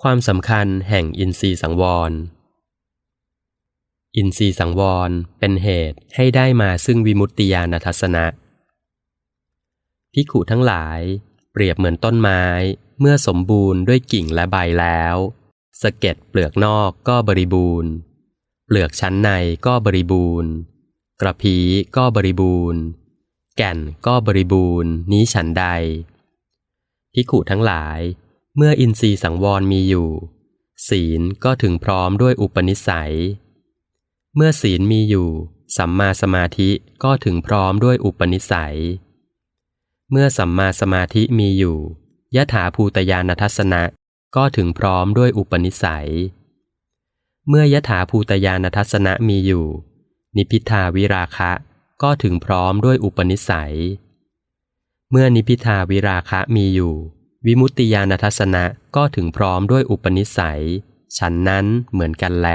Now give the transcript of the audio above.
ความสำคัญแห่งอินทรีย์สังวร อินทรีย์สังวรเป็นเหตุให้ได้มาซึ่งวิมุตติญาณทัศนะพิกขุทั้งหลายเปรียบเหมือนต้นไม้เมื่อสมบูรณ์ด้วยกิ่งและใบแล้วสะเก็ดเปลือกนอกก็บริบูรณ์ เปลือกชั้นในก็บริบูรณ์ กระพีก็บริบูรณ์ แก่นก็บริบูรณ์ นี้ฉันใดพิกขุทั้งหลาย เมื่ออินทรีย์สังวรมีอยู่ ศีลก็ถึงพร้อมด้วยอุปนิสัย เมื่อศีลมีอยู่ สัมมาสมาธิก็ถึงพร้อมด้วยอุปนิสัย เมื่อสัมมาสมาธิมีอยู่ยถาภูตยานทัศนะก็ถึงพร้อมด้วยอุปนิสัย เมื่อยถาภูตยานทัศนะมีอยู่ นิพิทาวิราคะก็ถึงพร้อมด้วยอุปนิสัย เมื่อนิพิทาวิราคะมีอยู่ วิมุตติญาณทัศนะก็ถึงพร้อมด้วยอุปนิสัย ฉันนั้นเหมือนกันแล